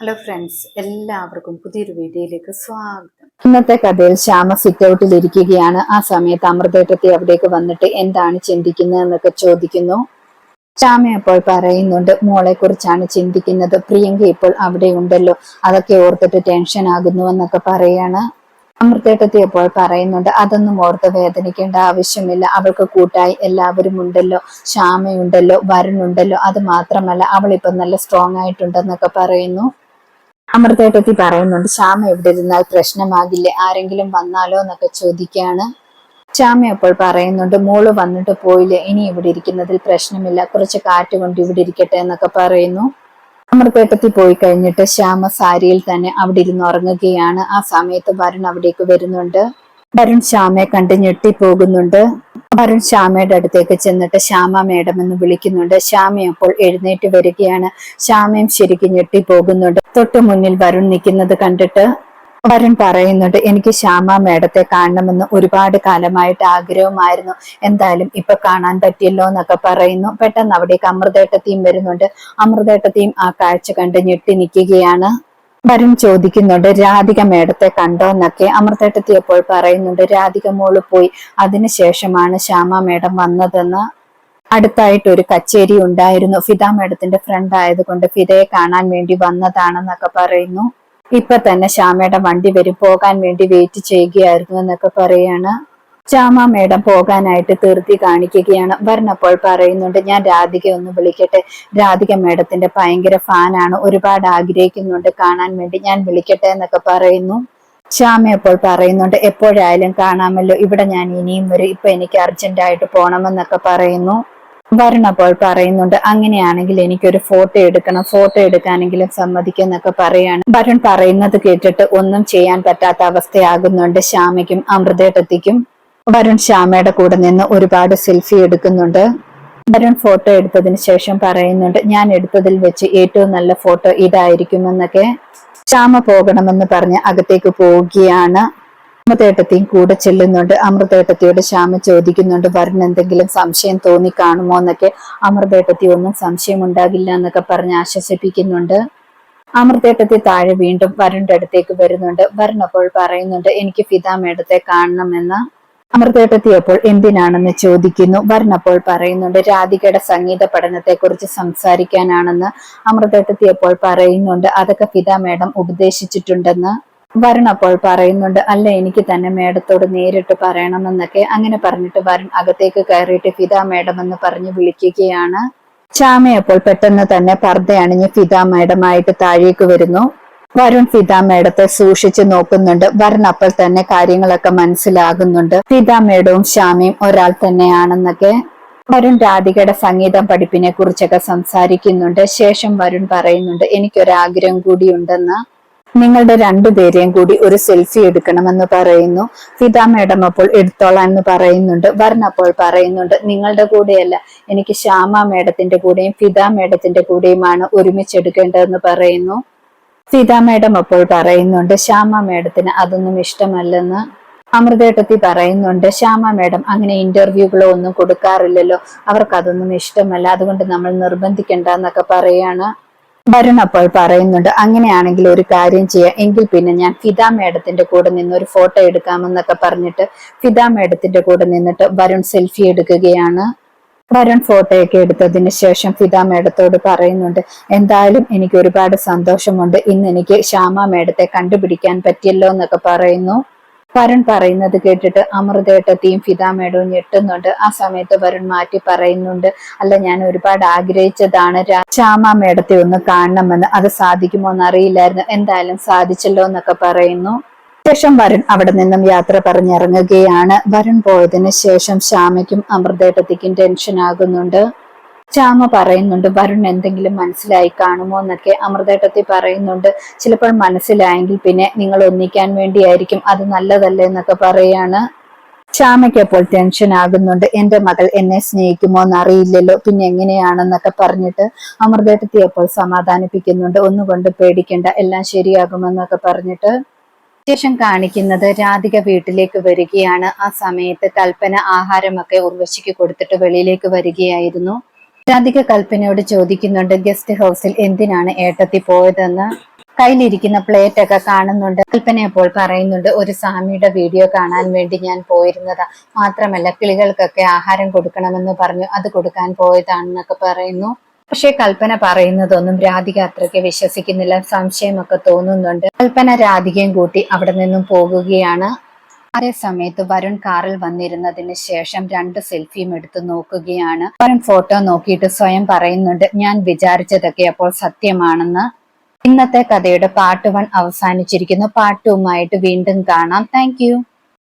Hello friends എല്ലാവർക്കും പുതിയൊരു വീഡിയോയിലേക്ക് സ്വാഗതം. ഇന്നത്തെ കഥയിൽ ശ്യാമ സിറ്റ് ഔട്ടിൽ ഇരിക്കുകയാണ്. ആ സമയത്ത് അമൃതേട്ടത്തി അവിടേക്ക് വന്നിട്ട് എന്താണ് ചിന്തിക്കുന്നത് എന്നൊക്കെ ചോദിക്കുന്നു. ശ്യാമ അപ്പോൾ പറയുന്നുണ്ട് മോളെ കുറിച്ചാണ് ചിന്തിക്കുന്നത്. പ്രിയങ്ക ഇപ്പോൾ അവിടെ ഉണ്ടല്ലോ. അതൊക്കെ ഓർത്തിട്ട് ടെൻഷൻ ആകുന്നു എന്നൊക്കെ പറയാണ്. അമൃതേട്ടത്തി അപ്പോൾ പറയുന്നുണ്ട് അതൊന്നും ഓർത്ത് വേദനിക്കേണ്ട ആവശ്യമില്ല. അവൾക്ക് കൂട്ടായി എല്ലാവരും ഉണ്ടല്ലോ. ശ്യാമയുണ്ടല്ലോ. വരുണുണ്ടല്ലോ. അത് മാത്രമല്ല അവൾ ഇപ്പൊ നല്ല സ്ട്രോങ് ആയിട്ടുണ്ടെന്നൊക്കെ പറയുന്നു. അമൃതേട്ടത്തി പറയുന്നുണ്ട് ശ്യാമ എവിടെ ഇരുന്നാൽ പ്രശ്നമാകില്ലേ? ആരെങ്കിലും വന്നാലോ എന്നൊക്കെ ചോദിക്കാണ്. ശ്യാമ അപ്പോൾ പറയുന്നുണ്ട് മോൾ വന്നിട്ട് പോയില്ലേ? ഇനി ഇവിടെ ഇരിക്കുന്നതിൽ പ്രശ്നമില്ല. കുറച്ച് കാറ്റ് കൊണ്ട് ഇവിടെ ഇരിക്കട്ടെ എന്നൊക്കെ പറയുന്നു. അമൃതേട്ടത്തിൽ പോയി കഴിഞ്ഞിട്ട് ശ്യാമ സാരിയിൽ തന്നെ അവിടെ ഇരുന്ന് ഉറങ്ങുകയാണ്. ആ സമയത്ത് വരുൺ അവിടേക്ക് വരുന്നുണ്ട്. വരുൺ ശ്യാമയെ കണ്ട് ഞെട്ടിപ്പോകുന്നുണ്ട്. വരുൺ ശ്യാമയുടെ അടുത്തേക്ക് ചെന്നിട്ട് ശ്യാമ മേഡം എന്ന് വിളിക്കുന്നുണ്ട്. ശ്യാമ അപ്പോൾ എഴുന്നേറ്റ് വരികയാണ്. ശ്യാമയും ശരിക്കും ഞെട്ടിപ്പോകുന്നുണ്ട്. തൊട്ട് മുന്നിൽ വരുൺ നിൽക്കുന്നത് കണ്ടിട്ട് വരുൺ പറയുന്നുണ്ട് എനിക്ക് ശ്യാമ മേഡത്തെ കാണണമെന്ന് ഒരുപാട് കാലമായിട്ട് ആഗ്രഹമായിരുന്നു എന്തായാലും ഇപ്പൊ കാണാൻ പറ്റിയല്ലോ എന്നൊക്കെ പറയുന്നു. പെട്ടെന്ന് അവിടേക്ക് അമൃതേട്ടത്തെയും വരുന്നുണ്ട്. അമൃതേട്ടത്തെയും ആ കാഴ്ച കണ്ട് ഞെട്ടി നിൽക്കുകയാണ്. വരുൺ ചോദിക്കുന്നുണ്ട് രാധിക മേഡത്തെ കണ്ടോ? എന്നൊക്കെ അമൃതേട്ടത്തി പറയുന്നുണ്ട് രാധിക മോൾ പോയി. അതിനുശേഷമാണ് ശ്യാമ മേഡം വന്നതെന്ന് അടുത്തായിട്ട് ഒരു കച്ചേരി ഉണ്ടായിരുന്നു. ഫിദ മേഡത്തിന്റെ ഫ്രണ്ട് ആയതുകൊണ്ട് ഫിദയെ കാണാൻ വേണ്ടി വന്നതാണെന്നൊക്കെ പറയുന്നു. ഇപ്പൊ തന്നെ ശ്യാമയുടെ വണ്ടി വരും. പോകാൻ വേണ്ടി വെയിറ്റ് ചെയ്യുകയായിരുന്നു എന്നൊക്കെ പറയാണ്. ശ്യാമ മേഡം പോകാനായിട്ട് തീർത്തി കാണിക്കുകയാണ്. വരണപ്പോൾ പറയുന്നുണ്ട് ഞാൻ രാധിക ഒന്ന് വിളിക്കട്ടെ. രാധിക മേഡത്തിന്റെ ഭയങ്കര ഫാനാണ് ഒരുപാട് ആഗ്രഹിക്കുന്നുണ്ട് കാണാൻ വേണ്ടി. ഞാൻ വിളിക്കട്ടെ എന്നൊക്കെ പറയുന്നു. ശ്യാമ അപ്പോൾ പറയുന്നുണ്ട് എപ്പോഴായാലും കാണാമല്ലോ. ഇവിടെ ഞാൻ ഇനിയും വരും. ഇപ്പൊ എനിക്ക് അർജന്റായിട്ട് പോണമെന്നൊക്കെ പറയുന്നു. വരണപ്പോൾ പറയുന്നുണ്ട് അങ്ങനെയാണെങ്കിൽ എനിക്കൊരു ഫോട്ടോ എടുക്കണം. ഫോട്ടോ എടുക്കാനെങ്കിലും സമ്മതിക്കും എന്നൊക്കെ പറയാണ്. വരുൺ പറയുന്നത് കേട്ടിട്ട് ഒന്നും ചെയ്യാൻ പറ്റാത്ത അവസ്ഥയാകുന്നുണ്ട്. ശ്യാമയ്ക്കും അമൃതേട്ടത്തിക്കും. വരുൺ ശ്യാമയുടെ കൂടെ നിന്ന് ഒരുപാട് സെൽഫി എടുക്കുന്നുണ്ട്. വരുൺ ഫോട്ടോ എടുത്തതിന് ശേഷം പറയുന്നുണ്ട് ഞാൻ എടുത്തതിൽ വെച്ച് ഏറ്റവും നല്ല ഫോട്ടോ ഇതായിരിക്കുമെന്നൊക്കെ. ശ്യാമ പോകണമെന്ന് പറഞ്ഞ് അകത്തേക്ക് പോവുകയാണ്. അമൃതേട്ടത്തെയും കൂടെ ചെല്ലുന്നുണ്ട്. അമൃതേട്ടത്തിയോട് ശ്യാമ ചോദിക്കുന്നുണ്ട് വരുൺ എന്തെങ്കിലും സംശയം തോന്നി കാണുമോ എന്നൊക്കെ? അമൃതേട്ടത്തി ഒന്നും സംശയം ഉണ്ടാകില്ല എന്നൊക്കെ പറഞ്ഞ് ആശ്വസിപ്പിക്കുന്നുണ്ട്. അമൃതേട്ടത്തി താഴെ വീണ്ടും വരുണിന്റെ അടുത്തേക്ക് വരുന്നുണ്ട്. വരുൺ അപ്പോൾ പറയുന്നുണ്ട് എനിക്ക് ഫിദ മേഡത്തെ കാണണമെന്ന്. അമൃതേട്ടത്തി അപ്പോൾ എന്തിനാണെന്ന് ചോദിക്കുന്നു. വർണപ്പോൾ പറയുന്നുണ്ട് രാധികയുടെ സംഗീത പഠനത്തെ കുറിച്ച് സംസാരിക്കാനാണെന്ന് അമൃതേട്ടത്തിയപ്പോൾ പറയുന്നുണ്ട്. അതൊക്കെ ഫിദ മേഡം ഉപദേശിച്ചിട്ടുണ്ടെന്ന് വരുൺ അപ്പോൾ പറയുന്നുണ്ട്. അല്ല എനിക്ക് തന്നെ മേഡത്തോട് നേരിട്ട് പറയണമെന്നൊക്കെ അങ്ങനെ പറഞ്ഞിട്ട് വരുൺ അകത്തേക്ക് കയറിയിട്ട് ഫിദ മേഡം എന്ന് പറഞ്ഞ് വിളിക്കുകയാണ്. ചാമയപ്പോൾ പെട്ടെന്ന് തന്നെ പർദ്ദ അണിഞ്ഞ് ഫിദ മേഡമായിട്ട് താഴേക്ക് വരുന്നു. വരുൺ ഫിദ മേഡത്തെ സൂക്ഷിച്ചു നോക്കുന്നുണ്ട്. വരുൺ അപ്പോൾ തന്നെ കാര്യങ്ങളൊക്കെ മനസ്സിലാകുന്നുണ്ട്. ഫിദ മേഡവും ശ്യാമയും ഒരാൾ തന്നെയാണെന്നൊക്കെ വരുൺ രാധികയുടെ സംഗീതം പഠിപ്പിനെ കുറിച്ചൊക്കെ സംസാരിക്കുന്നുണ്ട്. ശേഷം വരുൺ പറയുന്നുണ്ട് എനിക്കൊരാഗ്രഹം കൂടിയുണ്ടെന്ന്. നിങ്ങളുടെ രണ്ടുപേരെയും കൂടി ഒരു സെൽഫി എടുക്കണമെന്ന് പറയുന്നു. ഫിദ മേഡം അപ്പോൾ എടുത്തോളാം എന്ന് പറയുന്നുണ്ട്. വരുൺ അപ്പോൾ പറയുന്നുണ്ട് നിങ്ങളുടെ കൂടെയല്ല. എനിക്ക് ശ്യാമ മേഡത്തിന്റെ കൂടെയും ഫിദ മേഡത്തിന്റെ കൂടെയുമാണ് ഒരുമിച്ച് എടുക്കേണ്ടതെന്ന് പറയുന്നു. ഫിദ മേഡം അപ്പോൾ പറയുന്നുണ്ട് ശ്യാമ മേഡത്തിന് അതൊന്നും ഇഷ്ടമല്ലെന്ന് അമൃതേട്ടത്തി പറയുന്നുണ്ട്. ശ്യാമ മേഡം അങ്ങനെ ഇന്റർവ്യൂകളോ ഒന്നും കൊടുക്കാറില്ലല്ലോ. അവർക്ക് അതൊന്നും ഇഷ്ടമല്ല. അതുകൊണ്ട് നമ്മൾ നിർബന്ധിക്കണ്ട എന്നൊക്കെ പറയാണ്. വരുൺ അപ്പോൾ പറയുന്നുണ്ട് അങ്ങനെയാണെങ്കിൽ ഒരു കാര്യം ചെയ്യാം. എങ്കിൽ പിന്നെ ഞാൻ ഫിദ മേഡത്തിന്റെ കൂടെ നിന്ന് ഒരു ഫോട്ടോ എടുക്കാമെന്നൊക്കെ പറഞ്ഞിട്ട് ഫിദ മേഡത്തിന്റെ കൂടെ നിന്നിട്ട് വരുൺ സെൽഫി എടുക്കുകയാണ്. വരുൺ ഫോട്ടോയൊക്കെ എടുത്തതിന് ശേഷം ഫിദ മേഡത്തോട് പറയുന്നുണ്ട് എന്തായാലും എനിക്ക് ഒരുപാട് സന്തോഷമുണ്ട്. ഇന്ന് എനിക്ക് ശ്യാമ മേഡത്തെ കണ്ടുപിടിക്കാൻ പറ്റിയല്ലോ എന്നൊക്കെ പറയുന്നു. വരുൺ പറയുന്നത് കേട്ടിട്ട് അമൃതേട്ടത്തെയും ഫിതാമേടവും ഞെട്ടുന്നുണ്ട്. ആ സമയത്ത് വരുൺ മാറ്റി പറയുന്നുണ്ട് അല്ല ഞാൻ ഒരുപാട് ആഗ്രഹിച്ചതാണ്. ശ്യാമ മേടത്തെ ഒന്ന് കാണണമെന്ന്. അത് സാധിക്കുമോ എന്ന് അറിയില്ലായിരുന്നു എന്തായാലും സാധിച്ചല്ലോ എന്നൊക്കെ പറയുന്നു. ശേഷം വരുൺ അവിടെ നിന്നും യാത്ര പറഞ്ഞിറങ്ങുകയാണ്. വരുൺ പോയതിന് ശേഷം ശ്യാമയ്ക്കും അമൃതേട്ടത്തിക്കും ടെൻഷൻ ആകുന്നുണ്ട്. ശ്യാമ പറയുന്നുണ്ട് വരുൺ എന്തെങ്കിലും മനസ്സിലായി കാണുമോ എന്നൊക്കെ അമൃതേട്ടത്തി പറയുന്നുണ്ട്. ചിലപ്പോൾ മനസ്സിലായെങ്കിൽ പിന്നെ നിങ്ങൾ ഒന്നിക്കാൻ വേണ്ടിയായിരിക്കും അത് നല്ലതല്ലേ എന്നൊക്കെ പറയാണ്. ശ്യാമയ്ക്ക് അപ്പോൾ ടെൻഷൻ ആകുന്നുണ്ട്. എന്റെ മകൾ എന്നെ സ്നേഹിക്കുമോ എന്നറിയില്ലല്ലോ പിന്നെ എങ്ങനെയാണെന്നൊക്കെ പറഞ്ഞിട്ട് അമൃതേട്ടത്തി അപ്പോൾ സമാധാനിപ്പിക്കുന്നുണ്ട്. ഒന്നുകൊണ്ട് പേടിക്കേണ്ട എല്ലാം ശരിയാകുമെന്നൊക്കെ പറഞ്ഞിട്ട് ശേഷം കാണിക്കുന്നത് രാധിക വീട്ടിലേക്ക് വരികയാണ്. ആ സമയത്ത് കൽപ്പന ആഹാരമൊക്കെ ഉർവശിക്ക് കൊടുത്തിട്ട് വെളിയിലേക്ക് വരികയായിരുന്നു. രാധിക കൽപ്പനയോട് ചോദിക്കുന്നുണ്ട് ഗസ്റ്റ് ഹൗസിൽ എന്തിനാണ് ഏട്ടത്തി പോയതെന്ന്? കയ്യിലിരിക്കുന്ന പ്ലേറ്റ് ഒക്കെ കാണുന്നുണ്ട്. കൽപ്പന അപ്പോൾ പറയുന്നുണ്ട് ഒരു സ്വാമിയുടെ വീഡിയോ കാണാൻ വേണ്ടി ഞാൻ പോയിരുന്നതാ. മാത്രമല്ല കിളികൾക്കൊക്കെ ആഹാരം കൊടുക്കണമെന്ന് പറഞ്ഞു. അത് കൊടുക്കാൻ പോയതാണെന്നൊക്കെ പറയുന്നു. പക്ഷെ കൽപ്പന പറയുന്നതൊന്നും രാധിക അത്രയ്ക്ക് വിശ്വസിക്കുന്നില്ല. സംശയമൊക്കെ തോന്നുന്നുണ്ട്. കൽപ്പന രാധികയും കൂട്ടി അവിടെ നിന്നും പോകുകയാണ്. അതേ സമയത്ത് വരുൺ കാറിൽ വന്നിരുന്നതിന് ശേഷം രണ്ട് സെൽഫിയും എടുത്തു നോക്കുകയാണ്. വരുൺ ഫോട്ടോ നോക്കിയിട്ട് സ്വയം പറയുന്നുണ്ട് ഞാൻ വിചാരിച്ചതൊക്കെ അപ്പോൾ സത്യമാണെന്ന്. ഇന്നത്തെ കഥയുടെ പാർട്ട് വൺ അവസാനിച്ചിരിക്കുന്നു. പാർട്ട് ടു ആയിട്ട് വീണ്ടും കാണാം. താങ്ക്